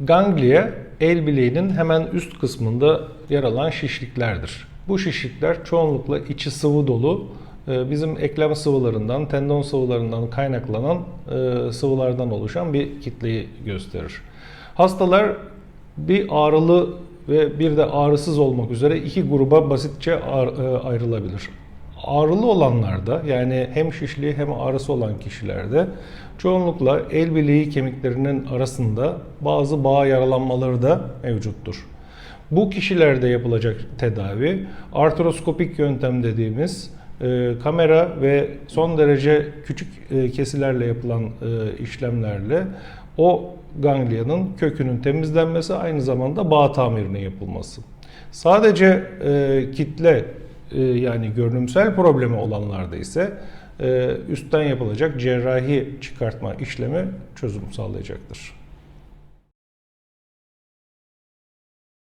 Ganglia el bileğinin hemen üst kısmında yer alan şişliklerdir. Bu şişlikler çoğunlukla içi sıvı dolu e, bizim eklem sıvılarından, tendon sıvılarından kaynaklanan e, sıvılardan oluşan bir kitleyi gösterir. Hastalar bir ağrılı ve bir de ağrısız olmak üzere iki gruba basitçe e, ayrılabilir. Ağrılı olanlarda yani hem şişliği hem ağrısı olan kişilerde çoğunlukla el bileği kemiklerinin arasında bazı bağ yaralanmaları da mevcuttur. Bu kişilerde yapılacak tedavi artroskopik yöntem dediğimiz e, kamera ve son derece küçük e, kesilerle yapılan e, işlemlerle o gangliyanın kökünün temizlenmesi aynı zamanda bağ tamirinin yapılması. Sadece e, kitle yani görünümsel problemi olanlarda ise e, üstten yapılacak cerrahi çıkartma işlemi çözüm sağlayacaktır.